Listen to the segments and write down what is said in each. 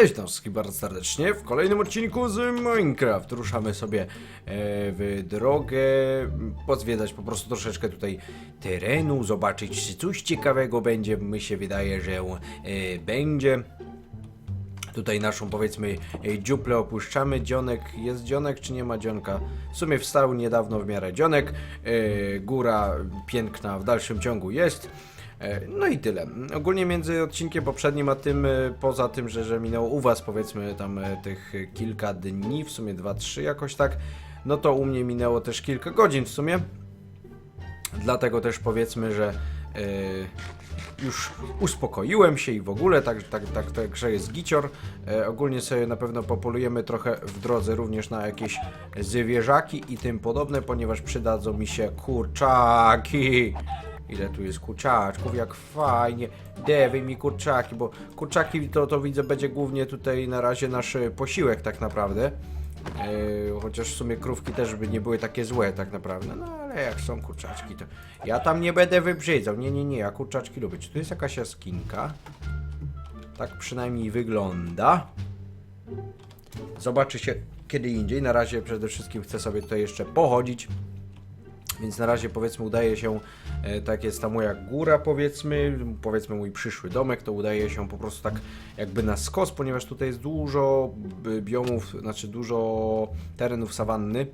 Cześć tam wszystkim bardzo serdecznie. W kolejnym odcinku z Minecraft ruszamy sobie e, w drogę, pozwiedzać po prostu troszeczkę tutaj terenu, zobaczyć czy coś ciekawego będzie. Mi się wydaje, że e, będzie. Tutaj naszą powiedzmy e, dziuplę opuszczamy. Dzionek, jest dzionek czy nie ma dzionka? W sumie wstał niedawno w miarę dzionek. Góra piękna w dalszym ciągu jest. E, No i tyle. Ogólnie między odcinkiem poprzednim a tym, e, poza tym, że, że minęło u Was powiedzmy tam e, tych kilka dni, w sumie 2-3 jakoś tak, no to u mnie minęło też kilka godzin w sumie. Dlatego też powiedzmy, że e, już uspokoiłem się i w ogóle, tak, tak, tak, także jest gicior. E, ogólnie sobie na pewno popolujemy trochę w drodze również na jakieś zwierzaki i tym podobne, ponieważ przydadzą mi się kurczaki. Ile tu jest kurczaczków, jak fajnie. Dewy mi kurczaki, bo kurczaki to, to widzę będzie głównie tutaj na razie nasz e, posiłek tak naprawdę. E, chociaż w sumie krówki też by nie były takie złe tak naprawdę. No ale jak są kurczaczki to ja tam nie będę wybrzydzał. Nie, nie, nie, ja kurczaczki lubię. Czy tu jest jakaś jaskinka? Tak przynajmniej wygląda. Zobaczy się kiedy indziej. Na razie przede wszystkim chcę sobie tutaj jeszcze pochodzić. Więc na razie powiedzmy udaje się, e, tak jest ta moja góra powiedzmy, powiedzmy mój przyszły domek, to udaje się po prostu tak jakby na skos, ponieważ tutaj jest dużo biomów, znaczy dużo terenów sawanny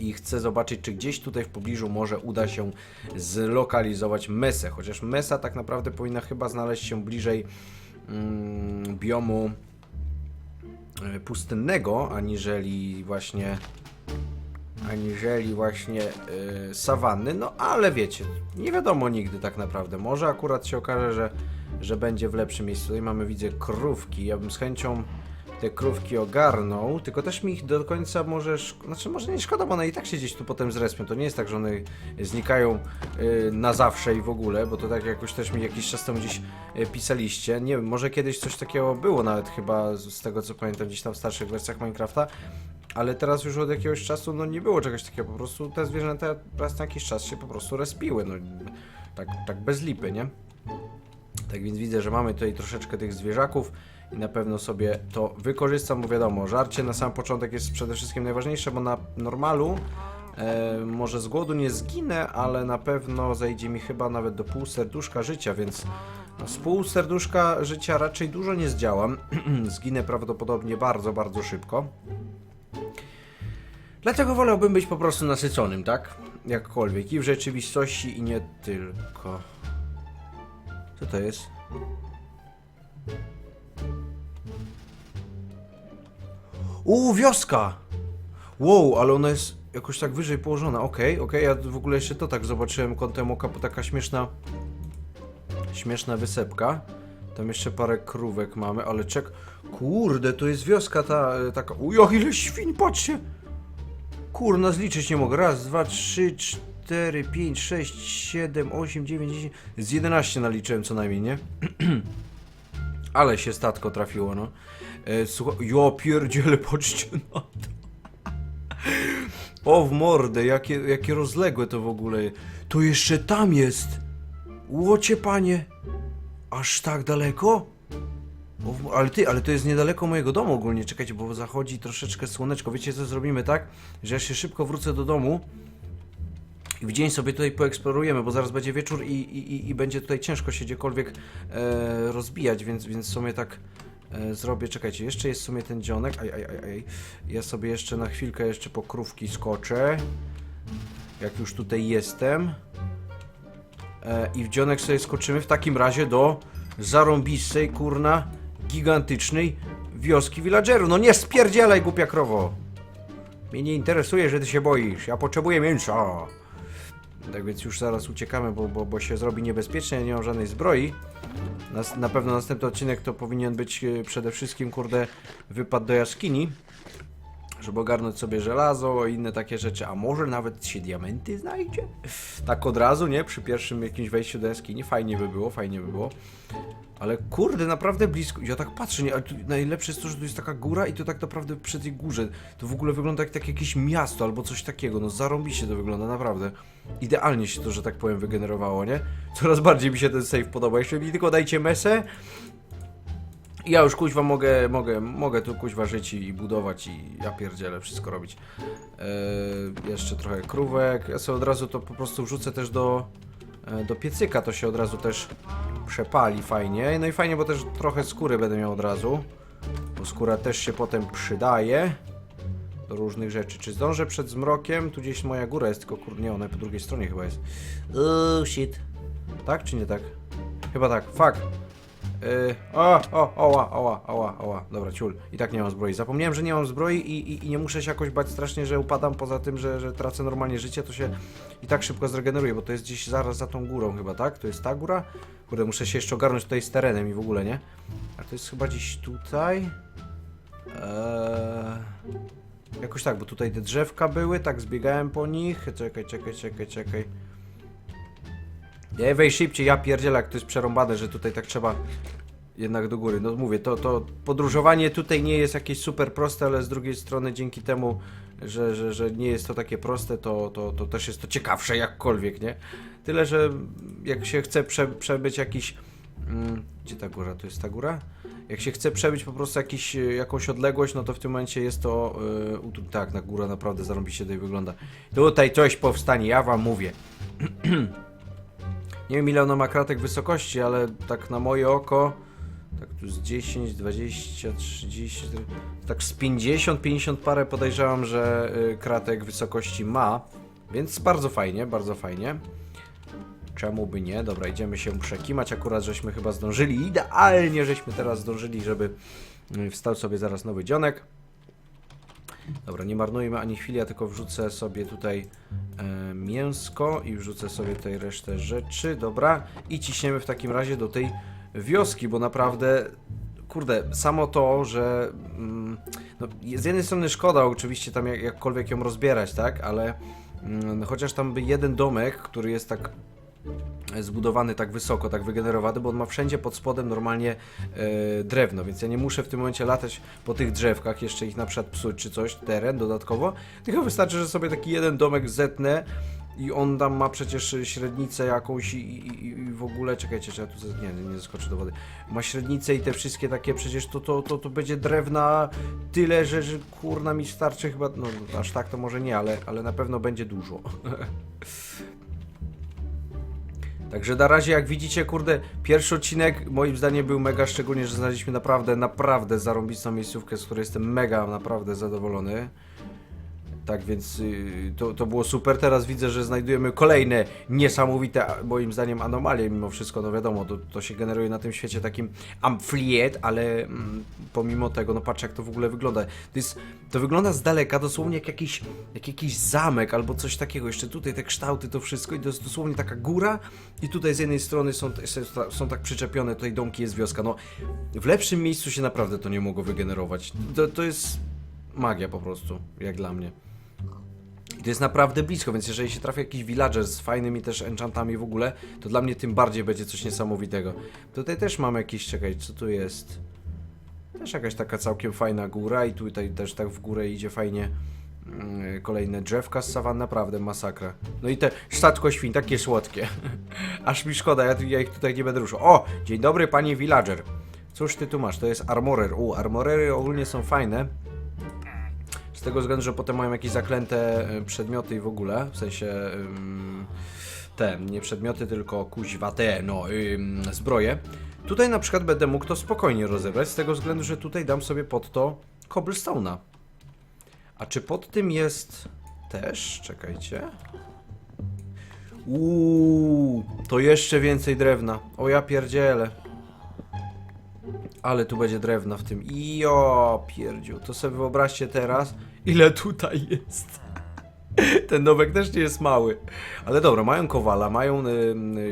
i chcę zobaczyć, czy gdzieś tutaj w pobliżu może uda się zlokalizować mesę, chociaż mesa tak naprawdę powinna chyba znaleźć się bliżej mm, biomu e, pustynnego, aniżeli właśnie aniżeli właśnie y, sawanny, no ale wiecie, nie wiadomo nigdy tak naprawdę. Może akurat się okaże, że, że będzie w lepszym miejscu. Tutaj mamy, widzę, krówki. Ja bym z chęcią te krówki ogarnął, tylko też mi ich do końca może, znaczy może nie szkoda, bo one i tak się gdzieś tu potem zrespią. To nie jest tak, że one znikają y, na zawsze i w ogóle, bo to tak jakoś też mi jakiś czas temu gdzieś y, pisaliście. Nie wiem, może kiedyś coś takiego było nawet chyba z z tego co pamiętam gdzieś tam w starszych wersjach Minecrafta, ale teraz już od jakiegoś czasu no nie było czegoś takiego, po prostu te zwierzęta raz na jakiś czas się po prostu respiły, no tak, tak bez lipy, nie? Tak więc widzę, że mamy tutaj troszeczkę tych zwierzaków i na pewno sobie to wykorzystam, bo wiadomo, żarcie na sam początek jest przede wszystkim najważniejsze, bo na normalu e, może z głodu nie zginę, ale na pewno zajdzie mi chyba nawet do pół serduszka życia, więc no, z pół serduszka życia raczej dużo nie zdziałam. Zginę prawdopodobnie bardzo, bardzo szybko. Dlatego wolałbym być po prostu nasyconym, tak? Jakkolwiek. I w rzeczywistości, i nie tylko. Co to jest? Uuu, wioska! Wow, ale ona jest jakoś tak wyżej położona. Okej, okej, ja w ogóle jeszcze to tak zobaczyłem kątem oka, bo taka śmieszna... Śmieszna wysepka. Tam jeszcze parę krówek mamy, ale czek... Kurde, to jest wioska ta, e, taka... Uj, jak ile świń, patrzcie! Kurna, zliczyć nie mogę. Raz, dwa, trzy, cztery, pięć, sześć, siedem, osiem, dziewięć, dziesięć. Z 11 naliczyłem co najmniej, nie? Ale się statko trafiło, no. E, słuchaj, ja pierdziele, patrzcie na to. O w mordę, jakie, jakie rozległe to w ogóle. To jeszcze tam jest. Łocie panie. Aż tak daleko? O, ale ty, ale to jest niedaleko mojego domu ogólnie. Czekajcie, bo zachodzi troszeczkę słoneczko. Wiecie co zrobimy tak? Że ja się szybko wrócę do domu i w dzień sobie tutaj poeksplorujemy, bo zaraz będzie wieczór i, i- i będzie tutaj ciężko się gdziekolwiek e, rozbijać, więc, więc w sumie tak e, zrobię. Czekajcie, jeszcze jest w sumie ten dzionek. Aj, aj, aj, aj. Ja sobie jeszcze na chwilkę jeszcze po krówki skoczę. Jak już tutaj jestem. E, I w dzionek sobie skoczymy w takim razie do zarąbistej, kurna, gigantycznej wioski villagerów. No nie spierdzielaj, głupia krowo. Mnie nie interesuje, że ty się boisz. Ja potrzebuję mięsa. Tak więc już zaraz uciekamy, bo, bo, bo się zrobi niebezpiecznie. Ja nie mam żadnej zbroi. Na pewno następny odcinek to powinien być e, przede wszystkim, kurde, wypad do jaskini. Żeby ogarnąć sobie żelazo i inne takie rzeczy. A może nawet się diamenty znajdzie? Tak od razu, nie? Przy pierwszym jakimś wejściu do jaskini. Fajnie by było, fajnie by było. Ale kurde, naprawdę blisko. Ja tak patrzę, nie? Ale tu najlepsze jest to, że tu jest taka góra i to tak naprawdę przy tej górze. To w ogóle wygląda jak, tak jakieś miasto albo coś takiego. No zarąbiście to wygląda, naprawdę. Idealnie się to, że tak powiem, wygenerowało, nie? Coraz bardziej mi się ten save podoba. Jeszcze mi tylko dajcie mesę ja już kuźwa mogę, mogę, mogę tu kuźwa żyć i, budować i ja pierdzielę wszystko robić. Eee, jeszcze trochę krówek. Ja sobie od razu to po prostu wrzucę też do, e, do piecyka, to się od razu też przepali fajnie. No i fajnie, bo też trochę skóry będę miał od razu. Bo skóra też się potem przydaje do różnych rzeczy. Czy zdążę przed zmrokiem? Tu gdzieś moja góra jest, tylko kurde, ona po drugiej stronie chyba jest. Oh shit. Tak czy nie tak? Chyba tak, fuck. Yy, o, o, oła, oła, oła, oła. Dobra, ciul. I tak nie mam zbroi. Zapomniałem, że nie mam zbroi i, i, i nie muszę się jakoś bać strasznie, że upadam. Poza tym, że, że tracę normalnie życie, to się i tak szybko zregeneruje, bo to jest gdzieś zaraz za tą górą chyba, tak? To jest ta góra? Kurde, muszę się jeszcze ogarnąć tutaj z terenem i w ogóle, nie? A to jest chyba gdzieś tutaj. Eee... Jakoś tak, bo tutaj te drzewka były, tak zbiegałem po nich. Czekaj, czekaj, czekaj, czekaj. Nie, wejdź szybciej, ja pierdzielę, jak to jest przerąbane, że tutaj tak trzeba jednak do góry. No mówię, to, to podróżowanie tutaj nie jest jakieś super proste, ale z drugiej strony dzięki temu, że, że, że nie jest to takie proste, to, to, to też jest to ciekawsze jakkolwiek, nie? Tyle, że jak się chce prze, przebyć jakiś... Mm, gdzie ta góra? To jest ta góra? Jak się chce przebyć po prostu jakiś, jakąś odległość, no to w tym momencie jest to... Yy, tak, na góra naprawdę zarąbiście tutaj wygląda. Tutaj coś powstanie, ja wam mówię. Nie wiem ile ono ma kratek wysokości, ale tak na moje oko, tak tu z 10, 20, 30, tak z 50, 50 parę podejrzewam, że y, kratek wysokości ma, więc bardzo fajnie, bardzo fajnie. Czemu by nie? Dobra, idziemy się przekimać, akurat żeśmy chyba zdążyli, idealnie żeśmy teraz zdążyli, żeby y, wstał sobie zaraz nowy dzionek. Dobra, nie marnujmy ani chwili, ja tylko wrzucę sobie tutaj e, mięsko i wrzucę sobie tutaj resztę rzeczy, dobra. I ciśniemy w takim razie do tej wioski, bo naprawdę, kurde, samo to, że mm, no, z jednej strony szkoda oczywiście tam jak, jakkolwiek ją rozbierać, tak, ale mm, chociaż tam by jeden domek, który jest tak zbudowany tak wysoko, tak wygenerowany, bo on ma wszędzie pod spodem normalnie e, drewno, więc ja nie muszę w tym momencie latać po tych drzewkach, jeszcze ich na przykład psuć czy coś, teren dodatkowo, tylko wystarczy, że sobie taki jeden domek zetnę i on tam ma przecież średnicę jakąś i, i, i w ogóle, czekajcie, czy ja tu, nie, nie, zeskoczę do wody, ma średnicę i te wszystkie takie, przecież to, to, to, to będzie drewna tyle, że, że kurna mi starczy chyba, no aż tak to może nie, ale, ale na pewno będzie dużo. Także na razie, jak widzicie, kurde, pierwszy odcinek moim zdaniem był mega, szczególnie, że znaleźliśmy naprawdę, naprawdę zarąbistą miejscówkę, z której jestem mega, naprawdę zadowolony. Tak więc y, to, to było super. Teraz widzę, że znajdujemy kolejne niesamowite, moim zdaniem, anomalie. Mimo wszystko, no wiadomo, to, to się generuje na tym świecie takim amfliet, ale mm, pomimo tego, no patrz jak to w ogóle wygląda. To, jest, to wygląda z daleka dosłownie jak jakiś, jak jakiś zamek albo coś takiego. Jeszcze tutaj te kształty, to wszystko i to jest dosłownie taka góra i tutaj z jednej strony są, są tak przyczepione, tutaj domki, jest wioska. No w lepszym miejscu się naprawdę to nie mogło wygenerować. To, to jest magia po prostu, jak dla mnie. I to jest naprawdę blisko, więc jeżeli się trafi jakiś villager z fajnymi też enchantami w ogóle, to dla mnie tym bardziej będzie coś niesamowitego. Tutaj też mamy jakieś, czekaj, co tu jest? Też jakaś taka całkiem fajna góra i tutaj też tak w górę idzie fajnie mm, kolejne drzewka z sawan, naprawdę masakra. No i te sztatko świń, takie słodkie. Aż mi szkoda, ja, ja ich tutaj nie będę ruszał. O, dzień dobry panie villager. Cóż ty tu masz? To jest armorer. U, armorery ogólnie są fajne. Z tego względu, że potem mają jakieś zaklęte y, przedmioty i w ogóle, w sensie te, nie przedmioty, tylko kuźwa te, no, zbroje. Tutaj na przykład będę mógł to spokojnie rozebrać, z tego względu, że tutaj dam sobie pod to cobblestone'a. A czy pod tym jest też? Czekajcie. Uuu, to jeszcze więcej drewna. O ja pierdzielę. Ale tu będzie drewna w tym. Jo, pierdziu. To sobie wyobraźcie teraz, ile tutaj jest. Ten nowek też nie jest mały. Ale dobra, mają kowala, mają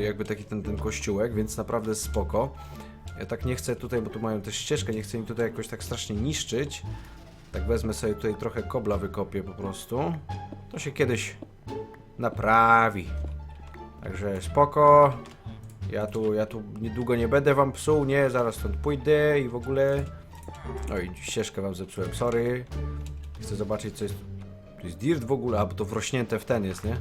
jakby taki ten, ten kościółek, więc naprawdę spoko. Ja tak nie chcę tutaj, bo tu mają też ścieżkę, nie chcę im tutaj jakoś tak strasznie niszczyć. Tak wezmę sobie tutaj trochę kobla wykopię po prostu. To się kiedyś naprawi. Także spoko. Ja tu, ja tu niedługo nie będę wam psuł, nie, zaraz stąd pójdę i w ogóle... Oj, ścieżkę wam zepsułem, sorry. Chcę zobaczyć co jest... To jest dirt w ogóle, a bo to wrośnięte w ten jest, nie?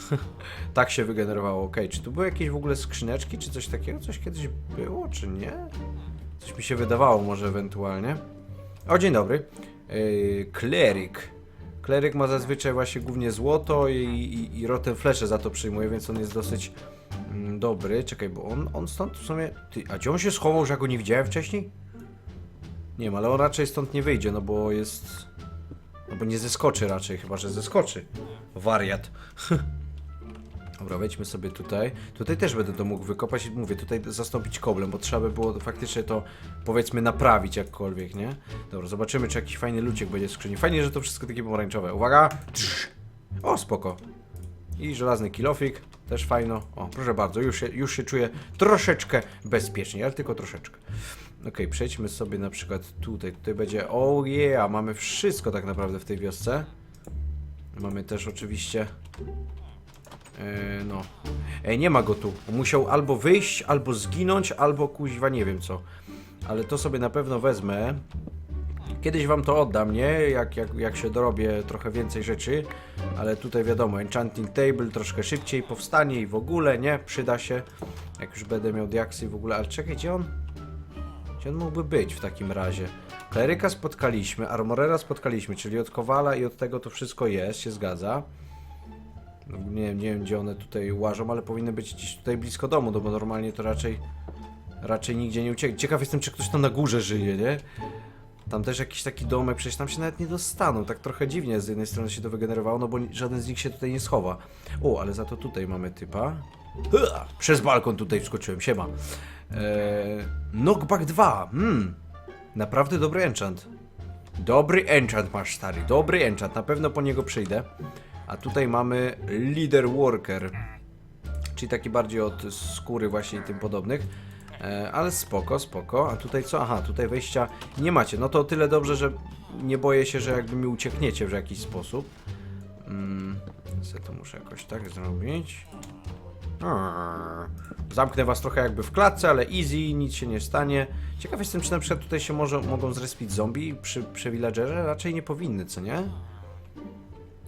tak się wygenerowało, okej. Czy tu były jakieś w ogóle skrzyneczki, czy coś takiego? Coś kiedyś było, czy nie? Coś mi się wydawało może ewentualnie. O, dzień dobry. Yy, kleryk. Kleryk ma zazwyczaj właśnie głównie złoto i, i, i rotem flesze za to przyjmuje, więc on jest dosyć mm, dobry. Czekaj, bo on, on stąd w sumie... Ty, a gdzie on się schował, że ja go nie widziałem wcześniej? Nie wiem, ale on raczej stąd nie wyjdzie, no bo jest... No bo nie zeskoczy raczej, chyba że zeskoczy. Wariat. Dobra, wejdźmy sobie tutaj. Tutaj też będę to mógł wykopać i mówię, tutaj zastąpić koblem, bo trzeba by było faktycznie to, powiedzmy, naprawić jakkolwiek, nie? Dobra, zobaczymy, czy jakiś fajny luciek będzie w skrzyni. Fajnie, że to wszystko takie pomarańczowe. Uwaga! O, spoko. I żelazny kilofik, też fajno. O, proszę bardzo, już się, już się czuję troszeczkę bezpiecznie, ale tylko troszeczkę. Okej, przejdźmy sobie na przykład tutaj. Tutaj będzie, oh yeah, mamy wszystko tak naprawdę w tej wiosce. Mamy też oczywiście E, no. Ej, nie ma go tu. Musiał albo wyjść, albo zginąć, albo kuźwa nie wiem co. Ale to sobie na pewno wezmę. Kiedyś wam to oddam, nie? Jak, jak, jak się dorobię trochę więcej rzeczy. Ale tutaj wiadomo, enchanting table troszkę szybciej powstanie i w ogóle, nie? Przyda się. Jak już będę miał diaksy w ogóle. Ale czekaj, gdzie on? Gdzie on mógłby być w takim razie? Kleryka spotkaliśmy, Armorera spotkaliśmy, czyli od Kowala i od tego to wszystko jest, się zgadza. No, nie, wiem, nie wiem gdzie one tutaj łażą, ale powinny być gdzieś tutaj blisko domu, no bo normalnie to raczej raczej nigdzie nie ucieknie. Ciekaw jestem, czy ktoś tam na górze żyje, nie? Tam też jakiś taki domek, przecież tam się nawet nie dostaną. Tak trochę dziwnie z jednej strony się to wygenerowało, no bo żaden z nich się tutaj nie schowa. O, ale za to tutaj mamy typa. Przez balkon tutaj wskoczyłem, siema. Eee, Knockback 2, hmm. Naprawdę dobry enchant. Dobry enchant masz, stary, dobry enchant. Na pewno po niego przyjdę. A tutaj mamy Leader Worker. Czyli taki bardziej od skóry właśnie i tym podobnych. E, ale spoko, spoko. A tutaj co? Aha, tutaj wejścia nie macie. No to tyle dobrze, że nie boję się, że jakby mi uciekniecie w jakiś sposób. Mm, se to muszę jakoś tak zrobić. Arr. Zamknę was trochę jakby w klatce, ale easy, nic się nie stanie. Ciekaw jestem, czy na przykład tutaj się może, mogą zrespić zombie przy, przy villagerze? Raczej nie powinny, co nie?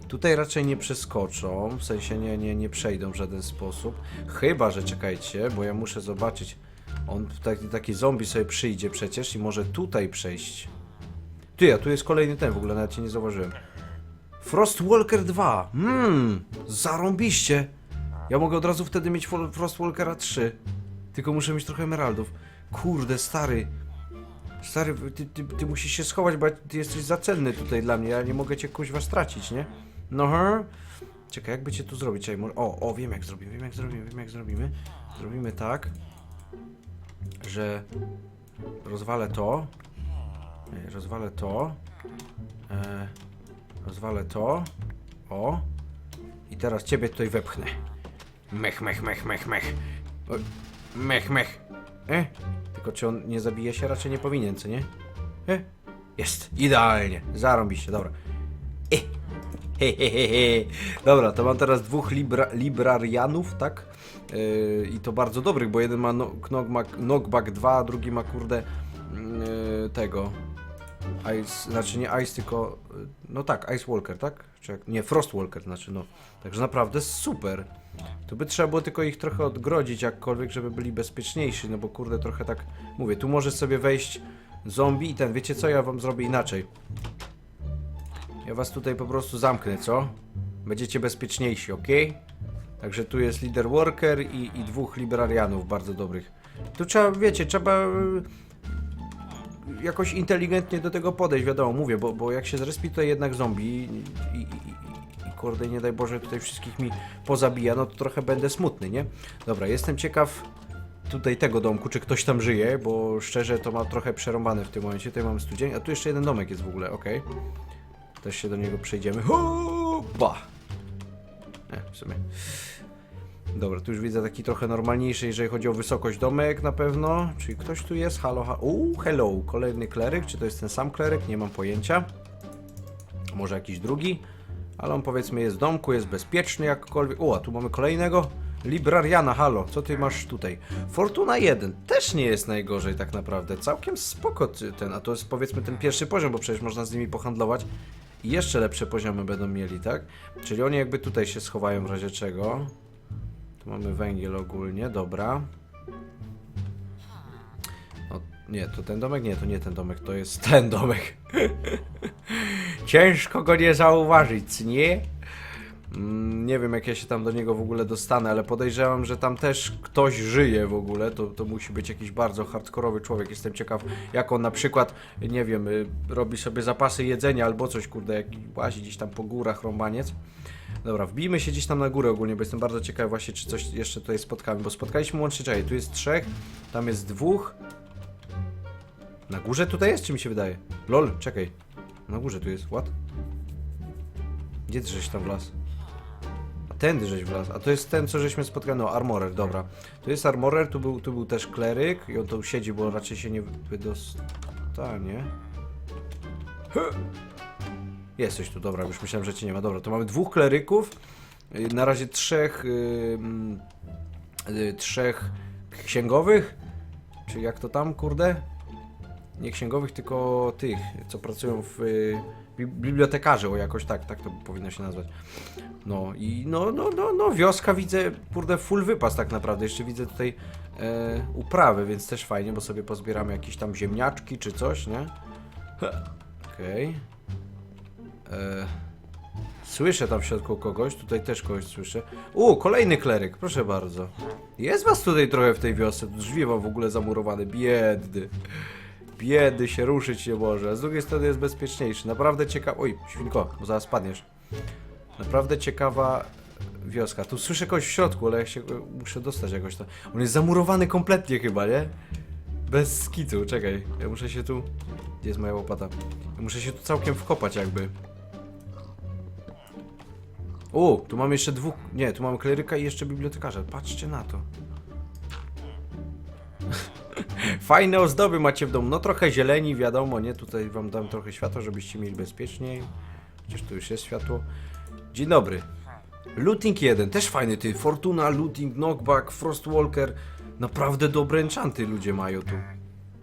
Tutaj raczej nie przeskoczą, w sensie nie, nie, nie przejdą w żaden sposób. Chyba, że czekajcie, bo ja muszę zobaczyć. On taki, taki zombie sobie przyjdzie przecież i może tutaj przejść. Ty, a tu jest kolejny ten, w ogóle nawet cię nie zauważyłem. Frostwalker 2. Mmm, zarąbiście. Ja mogę od razu wtedy mieć Frostwalkera 3. Tylko muszę mieć trochę emeraldów. Kurde, stary. Stary, ty, ty, ty musisz się schować, bo ty jesteś za cenny tutaj dla mnie. Ja nie mogę cię kuźwa stracić, nie? No he. Czekaj, jakby cię tu zrobić? O, o, wiem jak zrobimy, wiem jak zrobimy, wiem jak zrobimy. Zrobimy tak, że rozwalę to. Nie, Rozwalę to. E, rozwalę to. O. I teraz ciebie tutaj wepchnę. Mech, mech, mech, mech, mech. O, mech, mech. E? Tylko czy on nie zabije się? Raczej nie powinien, co nie? E? Jest. Idealnie. Zarąbiście, dobra. E. Dobra, to mam teraz dwóch libra, librarianów, tak? Yy, I to bardzo dobrych, bo jeden ma no, knockback, knockback 2, a drugi ma kurde yy, tego. Ice, znaczy nie Ice, tylko. yy, No tak, Ice Walker, tak? Czy jak, nie, Frost Walker, znaczy no. Także naprawdę super. Tu by trzeba było tylko ich trochę odgrodzić jakkolwiek, żeby byli bezpieczniejsi, no bo kurde trochę tak. Mówię, tu może sobie wejść zombie i ten, wiecie co, ja wam zrobię inaczej. Ja was tutaj po prostu zamknę, co? Będziecie bezpieczniejsi, ok? Także tu jest lider worker i, i dwóch librarianów bardzo dobrych. Tu trzeba, wiecie, trzeba e, jakoś inteligentnie do tego podejść, wiadomo, mówię, bo, bo jak się zrespi tutaj jednak zombie i, i, i, kurde, nie daj Boże, tutaj wszystkich mi pozabija, no to trochę będę smutny, nie? Dobra, jestem ciekaw tutaj tego domku, czy ktoś tam żyje, bo szczerze to ma trochę przerąbane w tym momencie. Tutaj mamy studzień, a tu jeszcze jeden domek jest w ogóle, okej. Też się do niego przejdziemy. Ba! Nie, w sumie. Dobra, tu już widzę taki trochę normalniejszy, jeżeli chodzi o wysokość domek na pewno. Czyli ktoś tu jest? Halo, halo. Uuu, hello. Kolejny kleryk. Czy to jest ten sam kleryk? Nie mam pojęcia. Może jakiś drugi? Ale on powiedzmy jest w domku, jest bezpieczny jakkolwiek. O, a tu mamy kolejnego. Librariana, halo, co ty masz tutaj? Fortuna 1 też nie jest najgorzej tak naprawdę. Całkiem spoko ten, a to jest powiedzmy ten pierwszy poziom, bo przecież można z nimi pohandlować. I jeszcze lepsze poziomy będą mieli, tak? Czyli oni jakby tutaj się schowają w razie czego. Tu mamy węgiel ogólnie, dobra. No Nie, to ten domek? Nie, to nie ten domek, to jest ten domek. Ciężko go nie zauważyć, nie? Mm, Nie wiem, jak ja się tam do niego w ogóle dostanę, ale podejrzewam, że tam też ktoś żyje w ogóle. To, to musi być jakiś bardzo hardkorowy człowiek. Jestem ciekaw, jak on na przykład, nie wiem, y, robi sobie zapasy jedzenia albo coś, kurde, jak łazi gdzieś tam po górach rąbaniec. Dobra, wbijmy się gdzieś tam na górę ogólnie, bo jestem bardzo ciekaw właśnie, czy coś jeszcze tutaj spotkamy, bo spotkaliśmy łącznie, czekaj, tu jest trzech, tam jest dwóch. Na górze tutaj jest, czy mi się wydaje? Lol, czekaj. Na górze tu jest, what? Gdzie ty żeś tam wlazł? A tędy żeś wlazł, a to jest ten, co żeśmy spotkali, no, Armorer, dobra. Tu jest Armorer, tu był, tu był też Kleryk i on tu siedzi, bo raczej się nie wydostanie. Jest coś tu, dobra, już myślałem, że cię nie ma. Dobra, to mamy dwóch kleryków, y, na razie trzech, y, mm, y, trzech księgowych, czy jak to tam, kurde? Nie księgowych, tylko tych, co pracują w y, bi- bibliotekarzy, o jakoś tak, tak to powinno się nazwać. No i no, no, no, no, wioska widzę, kurde, full wypas tak naprawdę. Jeszcze widzę tutaj e, uprawy, więc też fajnie, bo sobie pozbieramy jakieś tam ziemniaczki czy coś, nie? Okej. E, Słyszę tam w środku kogoś, tutaj też kogoś słyszę. U, kolejny kleryk, proszę bardzo. Jest was tutaj trochę w tej wiosce, drzwi wam w ogóle zamurowane, biedny. Biedy się ruszyć nie może, a z drugiej strony jest bezpieczniejszy. Naprawdę ciekawa... Oj, świnko, bo zaraz padniesz. Naprawdę ciekawa wioska. Tu słyszę kogoś w środku, ale ja się muszę dostać jakoś tam. On jest zamurowany kompletnie chyba, nie? Bez skitu, czekaj. Ja muszę się tu... Gdzie jest moja łopata? Ja muszę się tu całkiem wkopać jakby. O, tu mamy jeszcze dwóch... Nie, tu mamy kleryka i jeszcze bibliotekarza. Patrzcie na to. Fajne ozdoby macie w domu. No trochę zieleni, wiadomo, nie? Tutaj wam dam trochę światła, żebyście mieli bezpieczniej. Chociaż tu już jest światło. Dzień dobry. Looting 1, też fajny ty. Fortuna, Looting, Knockback, Frostwalker. Naprawdę dobre enchanty ludzie mają tu.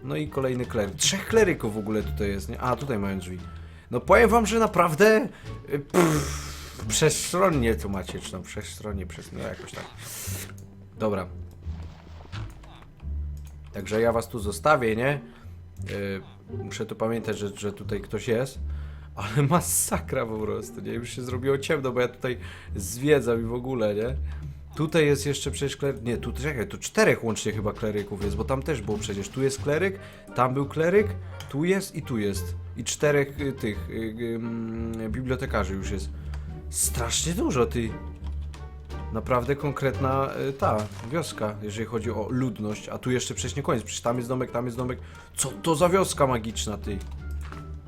No i kolejny kleryk. Trzech kleryków w ogóle tutaj jest, nie? A, tutaj mają drzwi. No powiem wam, że naprawdę... y, Pff, przestronnie czy tam przestronnie, przez... No jakoś tak. Dobra. Także ja was tu zostawię, nie? Yy, muszę tu pamiętać, że, że tutaj ktoś jest. Ale masakra po prostu, nie? Już się zrobiło ciemno, bo ja tutaj zwiedzam i w ogóle, nie? Tutaj jest jeszcze przecież kleryk... Nie, tu czekaj, tu czterech łącznie chyba kleryków jest, bo tam też było przecież. Tu jest kleryk, tam był kleryk, tu jest i tu jest. I czterech y, tych y, y, mm, bibliotekarzy już jest. Strasznie dużo, ty. Naprawdę konkretna y, ta wioska, jeżeli chodzi o ludność. A tu jeszcze przecież nie koniec, przecież tam jest domek, tam jest domek. Co to za wioska magiczna, ty?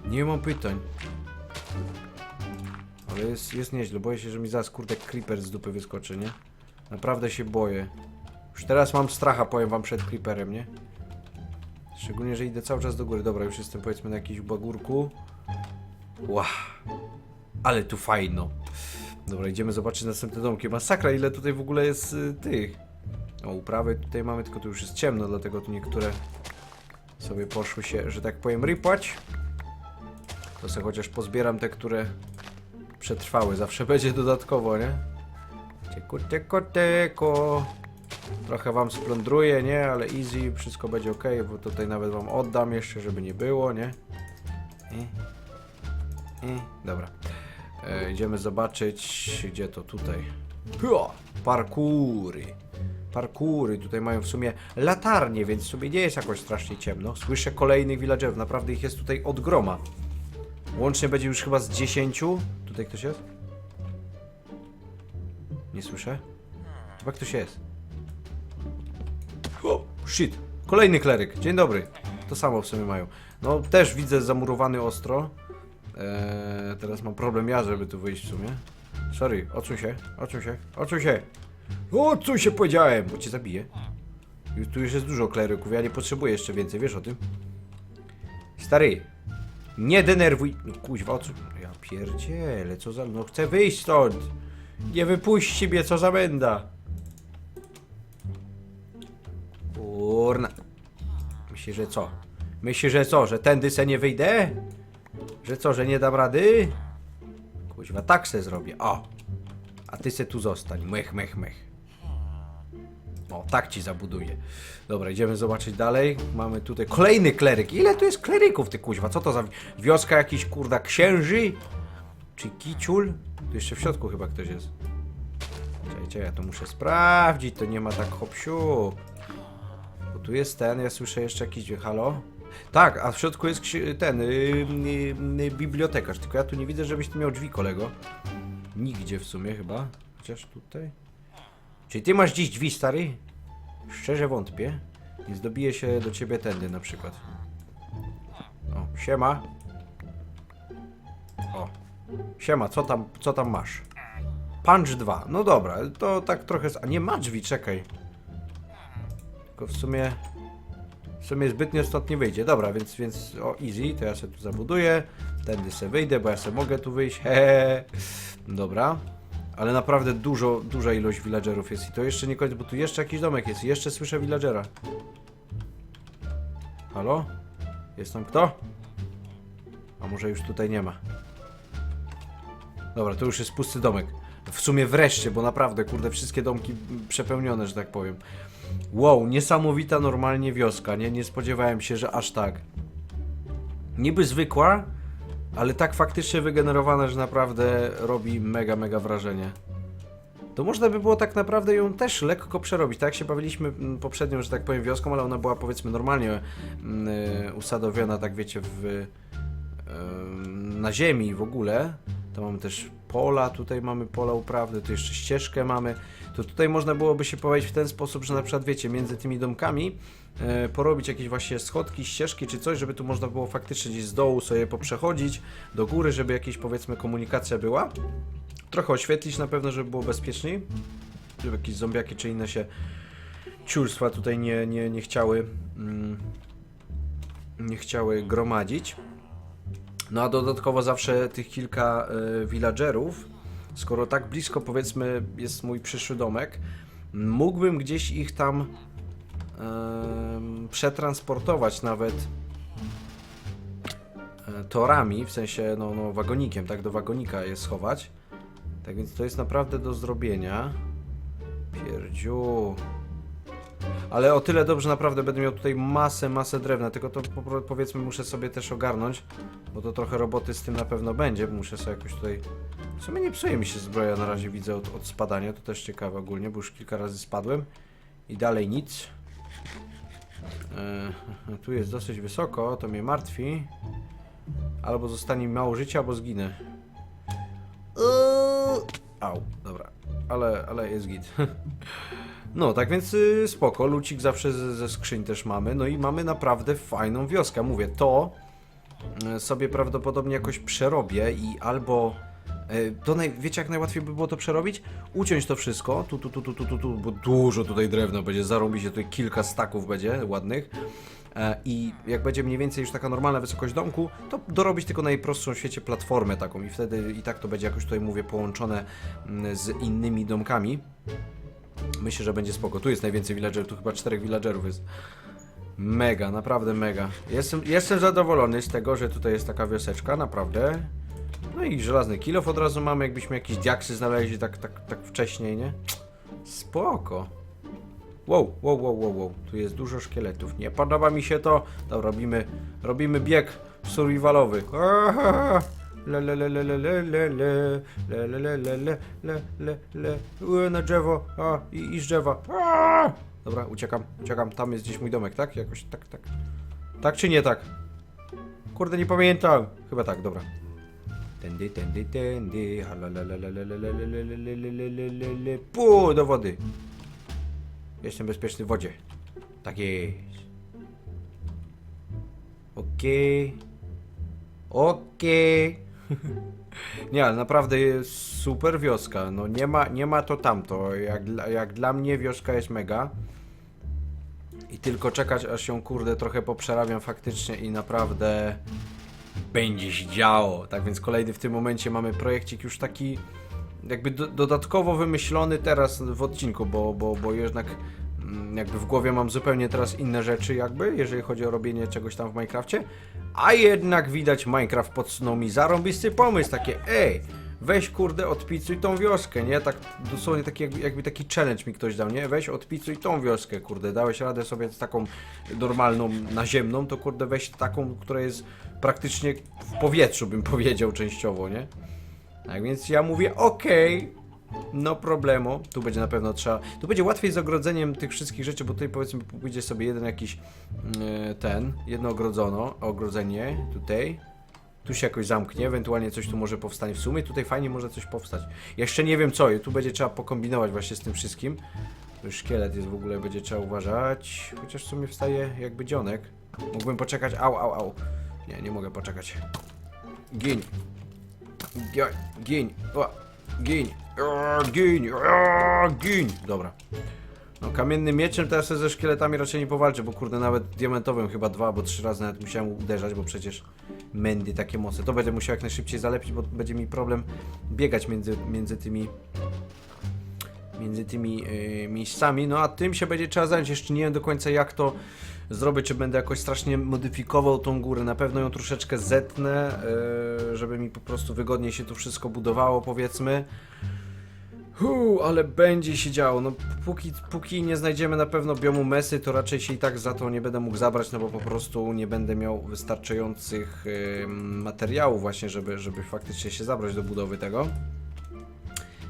Nie mam pytań. Ale jest, jest nieźle, boję się, że mi zaraz kurde creeper z dupy wyskoczy, nie? Naprawdę się boję. Już teraz mam stracha, powiem wam, przed creeperem, nie? Szczególnie, że idę cały czas do góry. Dobra, już jestem powiedzmy na jakimś bagórku. Ła. Ale tu fajno. Dobra, idziemy zobaczyć następne domki. Masakra, ile tutaj w ogóle jest y, tych. O, uprawy tutaj mamy, tylko tu już jest ciemno, dlatego tu niektóre sobie poszły się, że tak powiem, rypać. To sobie chociaż pozbieram te, które przetrwały. Zawsze będzie dodatkowo, nie? Tyku, tyku, tyku. Trochę wam splądruję, nie? Ale easy, wszystko będzie ok, bo tutaj nawet wam oddam jeszcze, żeby nie było, nie? I, i, dobra. E, idziemy zobaczyć, gdzie to tutaj. Parkury. Parkury. Tutaj mają w sumie latarnie, więc sobie nie jest jakoś strasznie ciemno. Słyszę kolejnych villagerów, naprawdę ich jest tutaj od groma. Łącznie będzie już chyba z 10. Tutaj ktoś jest? Nie słyszę? Chyba ktoś jest. O, shit. Kolejny kleryk. Dzień dobry. To samo w sumie mają. No, też widzę zamurowany ostro. Eee, teraz mam problem ja, żeby tu wyjść w sumie. Sorry, odsuń się, odsuń się, odsuń się. Odsuń się powiedziałem, bo cię zabiję. Tu już jest dużo kleryków, ja nie potrzebuję jeszcze więcej, wiesz o tym? Stary, nie denerwuj... No kuźwa, odsuń... Ja pierdzielę, co za... No chcę wyjść stąd. Nie wypuści mnie, co za będa. Kurna. Myślisz, że co? Myślisz, że co? Że tędy se nie wyjdę? Że co, że nie dam rady? Kuźwa, tak se zrobię. O! A ty se tu zostań. Mech, mech, mech. O, tak ci zabuduję. Dobra, idziemy zobaczyć dalej. Mamy tutaj kolejny kleryk. Ile tu jest kleryków, ty kuźwa? Co to za wi- wioska jakiś kurda księży? Czy kiciul? Tu jeszcze w środku chyba ktoś jest. Czekajcie, ja to muszę sprawdzić, to nie ma tak hop siup. Bo tu jest ten, ja słyszę jeszcze jakiś... Halo? Tak, a w środku jest ten, yy, yy, bibliotekarz, tylko ja tu nie widzę, żebyś tu miał drzwi, kolego. Nigdzie w sumie chyba, chociaż tutaj. Czy ty masz dziś drzwi, stary? Szczerze wątpię. Więc dobiję się do ciebie tędy na przykład. O, siema. O. Siema, co tam, co tam masz? Punch 2. No dobra, to tak trochę... A nie ma drzwi, czekaj. Tylko w sumie... W sumie zbytnio stąd nie wyjdzie. Dobra, więc, więc o easy, to ja sobie tu zabuduję. Tędy sobie wyjdę, bo ja sobie mogę tu wyjść. Hehe. Dobra. Ale naprawdę dużo, duża ilość villagerów jest. I to jeszcze nie koniec, bo tu jeszcze jakiś domek jest. I jeszcze słyszę villagera. Halo? Jest tam kto? A może już tutaj nie ma. Dobra, to już jest pusty domek. W sumie wreszcie, bo naprawdę, kurde, wszystkie domki przepełnione, że tak powiem. Wow, niesamowita normalnie wioska, nie? Nie spodziewałem się, że aż tak. Niby zwykła, ale tak faktycznie wygenerowana, że naprawdę robi mega, mega wrażenie. To można by było tak naprawdę ją też lekko przerobić. Tak się bawiliśmy mm, poprzednią, że tak powiem, wioską, ale ona była powiedzmy normalnie mm, y, usadowiona, tak wiecie, w, y, na ziemi w ogóle. To mamy też pola, tutaj mamy pola uprawne, tu jeszcze ścieżkę mamy. To tutaj można byłoby się powiedzieć w ten sposób, że na przykład wiecie, między tymi domkami e, porobić jakieś właśnie schodki, ścieżki czy coś, żeby tu można było faktycznie gdzieś z dołu sobie poprzechodzić do góry, żeby jakieś powiedzmy komunikacja była. Trochę oświetlić na pewno, żeby było bezpieczniej. Żeby jakieś zombiaki czy inne się ciurstwa tutaj nie, nie, nie chciały mm, nie chciały gromadzić. No a dodatkowo zawsze tych kilka y, villagerów, skoro tak blisko powiedzmy jest mój przyszły domek, mógłbym gdzieś ich tam przetransportować nawet e, torami, w sensie no, no wagonikiem, tak do wagonika je schować. Tak więc to jest naprawdę do zrobienia. Pierdziu. Ale o tyle dobrze naprawdę będę miał tutaj masę, masę drewna, tylko to powiedzmy muszę sobie też ogarnąć, bo to trochę roboty z tym na pewno będzie, muszę sobie jakoś tutaj... W sumie nie psuje mi się zbroja na razie widzę od, od spadania, to też ciekawe ogólnie, bo już kilka razy spadłem i dalej nic. E, tu jest dosyć wysoko, to mnie martwi. Albo zostanie mi mało życia, albo zginę. Eee, Au, dobra, ale, ale jest git. No, tak więc y, spoko, lucik zawsze ze, ze skrzyń też mamy, no i mamy naprawdę fajną wioskę. Mówię, to y, sobie prawdopodobnie jakoś przerobię i albo... y, To naj, wiecie jak najłatwiej by było to przerobić? Uciąć to wszystko, tu, tu, tu, tu, tu, tu, tu bo dużo tutaj drewna będzie, zarobi się tutaj kilka staków będzie ładnych. E, I jak będzie mniej więcej już taka normalna wysokość domku, to dorobić tylko najprostszą w świecie platformę taką i wtedy i tak to będzie jakoś tutaj mówię połączone mm, z innymi domkami. Myślę, że będzie spoko. Tu jest najwięcej villagerów, tu chyba czterech villagerów jest. Mega, naprawdę mega. Jestem, jestem zadowolony z tego, że tutaj jest taka wioseczka, naprawdę. No i żelazny kilof od razu mamy, jakbyśmy jakieś diaksy znaleźli tak, tak, tak wcześniej, nie? Spoko. Wow, wow, wow, wow, wow. Tu jest dużo szkieletów. Nie podoba mi się to. Dobra, robimy, robimy bieg survivalowy. Ahaha. Le, le, le, le, le, le, le, le, le, le, le, le, le, le, le, le, na drzewo, a, i, i z drzewa. A! Dobra, uciekam, uciekam. Tam jest gdzieś mój domek, tak? Jakoś tak, tak. Tak czy nie tak? Kurde, nie pamiętam. Chyba tak, dobra. Tędy, tędy, tędy. Pu, do wody. Jestem bezpieczny w wodzie. Tak jest. Okej. Okej. Nie, ale naprawdę jest super wioska. No nie ma, nie ma to tamto. Jak, dla- jak dla mnie wioska jest mega. I tylko czekać, aż się kurde trochę poprzerabiam faktycznie i naprawdę będzie się działo. Tak więc kolejny w tym momencie mamy projekcik już taki jakby do, dodatkowo wymyślony teraz w odcinku, bo, bo, bo jednak jakby w głowie mam zupełnie teraz inne rzeczy jakby, jeżeli chodzi o robienie czegoś tam w Minecrafcie, a jednak widać Minecraft podsunął mi zarąbisty pomysł, takie ej, weź kurde, odpicuj tą wioskę, nie? Tak dosłownie taki jakby, jakby taki challenge mi ktoś dał, nie? Weź odpicuj tą wioskę, kurde, dałeś radę sobie z taką normalną, naziemną, to kurde weź taką, która jest praktycznie w powietrzu, bym powiedział częściowo, nie? Tak więc ja mówię, okej, no problemu. Tu będzie na pewno trzeba. Tu będzie łatwiej z ogrodzeniem tych wszystkich rzeczy, bo tutaj powiedzmy pójdzie sobie jeden jakiś yy, ten, jedno ogrodzono, ogrodzenie tutaj. Tu się jakoś zamknie, ewentualnie coś tu może powstanie. W sumie tutaj fajnie może coś powstać. Jeszcze nie wiem co, tu będzie trzeba pokombinować właśnie z tym wszystkim. Szkielet jest w ogóle, będzie trzeba uważać. Chociaż w sumie wstaje jakby dzionek. Mógłbym poczekać. Au, au, au. Nie, nie mogę poczekać. Gin. Gin. O, gin. Gin. Gin. Dobra. No kamiennym mieczem teraz ze szkieletami raczej nie powalczę, bo kurde nawet diamentowym chyba dwa albo trzy razy nawet musiałem uderzać, bo przecież mendy takie mocne. To będę musiał jak najszybciej zalepić, bo będzie mi problem biegać między, między tymi między tymi yy, miejscami, no a tym się będzie trzeba zająć. Jeszcze nie wiem do końca jak to zrobię, czy będę jakoś strasznie modyfikował tą górę. Na pewno ją troszeczkę zetnę, yy, żeby mi po prostu wygodniej się to wszystko budowało, powiedzmy. Hu, ale będzie się działo. No, póki, póki nie znajdziemy na pewno biomu mesy, to raczej się i tak za to nie będę mógł zabrać, no bo po prostu nie będę miał wystarczających ym, materiałów właśnie, żeby, żeby faktycznie się zabrać do budowy tego.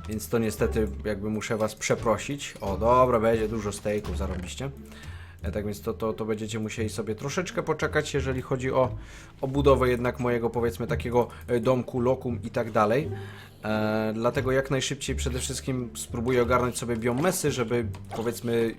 Więc to niestety jakby muszę was przeprosić. O, dobra, będzie dużo stejków, zarobiście. E, Tak więc to, to, to będziecie musieli sobie troszeczkę poczekać, jeżeli chodzi o, o budowę jednak mojego powiedzmy takiego e, domku, lokum i tak dalej. E, dlatego jak najszybciej przede wszystkim spróbuję ogarnąć sobie biomesy, żeby powiedzmy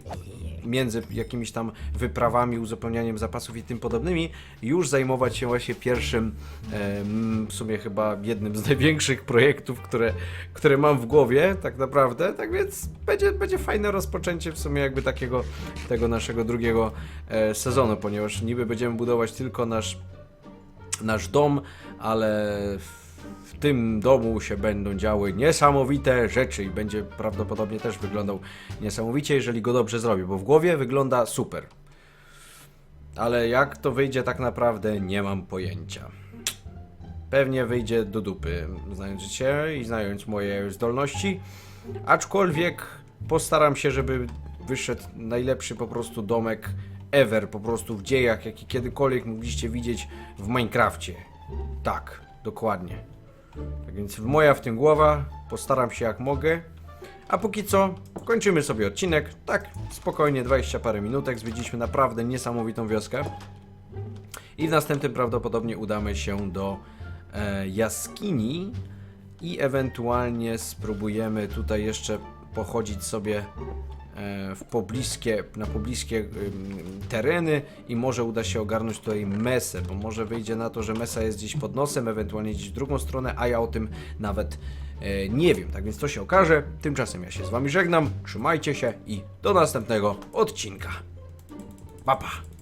między jakimiś tam wyprawami, uzupełnianiem zapasów i tym podobnymi, już zajmować się właśnie pierwszym, e, w sumie chyba jednym z największych projektów, które, które mam w głowie, tak naprawdę. Tak więc będzie, będzie fajne rozpoczęcie w sumie jakby takiego tego naszego drugiego e, sezonu, ponieważ niby będziemy budować tylko nasz nasz dom, ale w tym domu się będą działy niesamowite rzeczy i będzie prawdopodobnie też wyglądał niesamowicie, jeżeli go dobrze zrobię, bo w głowie wygląda super. Ale jak to wyjdzie tak naprawdę, nie mam pojęcia. Pewnie wyjdzie do dupy, znając się i znając moje zdolności, aczkolwiek postaram się, żeby wyszedł najlepszy po prostu domek ever, po prostu w dziejach, jaki kiedykolwiek mogliście widzieć w Minecrafcie. Tak, dokładnie. Tak więc moja w tym głowa, postaram się jak mogę. A póki co, kończymy sobie odcinek. Tak, spokojnie, 20 parę minutek. Zwiedziliśmy naprawdę niesamowitą wioskę. I w następnym prawdopodobnie udamy się do e, jaskini i ewentualnie spróbujemy tutaj jeszcze pochodzić sobie w pobliskie, na pobliskie tereny i może uda się ogarnąć tutaj mesę, bo może wyjdzie na to, że mesa jest gdzieś pod nosem, ewentualnie gdzieś w drugą stronę, a ja o tym nawet e, nie wiem. Tak więc to się okaże. Tymczasem ja się z wami żegnam, trzymajcie się i do następnego odcinka. Pa, pa.